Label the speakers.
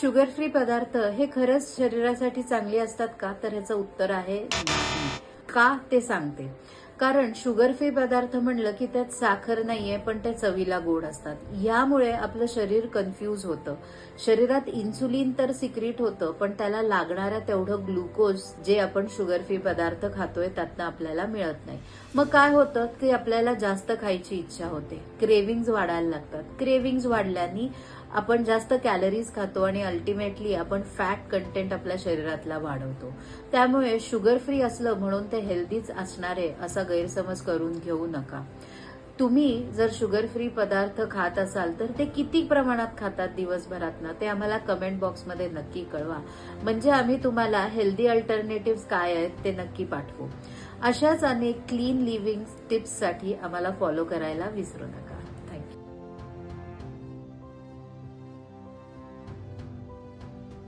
Speaker 1: Sugar free पदार्थ हे खरंच शरीरासाठी चांगले असतात का? तर ह्याचं उत्तर आहे का ते सांगते. कारण शुगर फ्री पदार्थ म्हणलं की त्यात साखर नाहीये पण ते चवीला गोड असतात. यामुळे आपलं शरीर कन्फ्यूज होतं. शरीरात इन्सुलिन तर सिक्रिट होतं पण त्याला लागणाऱ्या तेवढं ग्लुकोज जे आपण शुगर फ्री पदार्थ खातोय त्यातनं आपल्याला मिळत नाही. मग काय होतं? की आपल्याला जास्त खायची इच्छा होते. क्रेविंग्ज वाढायला लागतात. क्रेविंग्ज वाढल्याने आपण जास्त कॅलरीज खातो आणि अल्टिमेटली आपण फॅट कंटेंट आपल्या शरीरातला वाढवतो. त्यामुळे शुगर फ्री असलं म्हणून ते हेल्दीच असणारे असा गैरसमज करून घेऊ नका. तुम्ही जर शुगर फ्री पदार्थ खात असाल तर ते किती प्रमाणात खातात दिवसभरातनं ते आम्हाला कमेंट बॉक्समध्ये नक्की कळवा. म्हणजे आम्ही तुम्हाला हेल्दी अल्टरनेटिव्ह काय आहेत ते नक्की पाठवू. अशाच अनेक क्लीन लिव्हिंग टिप्ससाठी आम्हाला फॉलो करायला विसरू नका.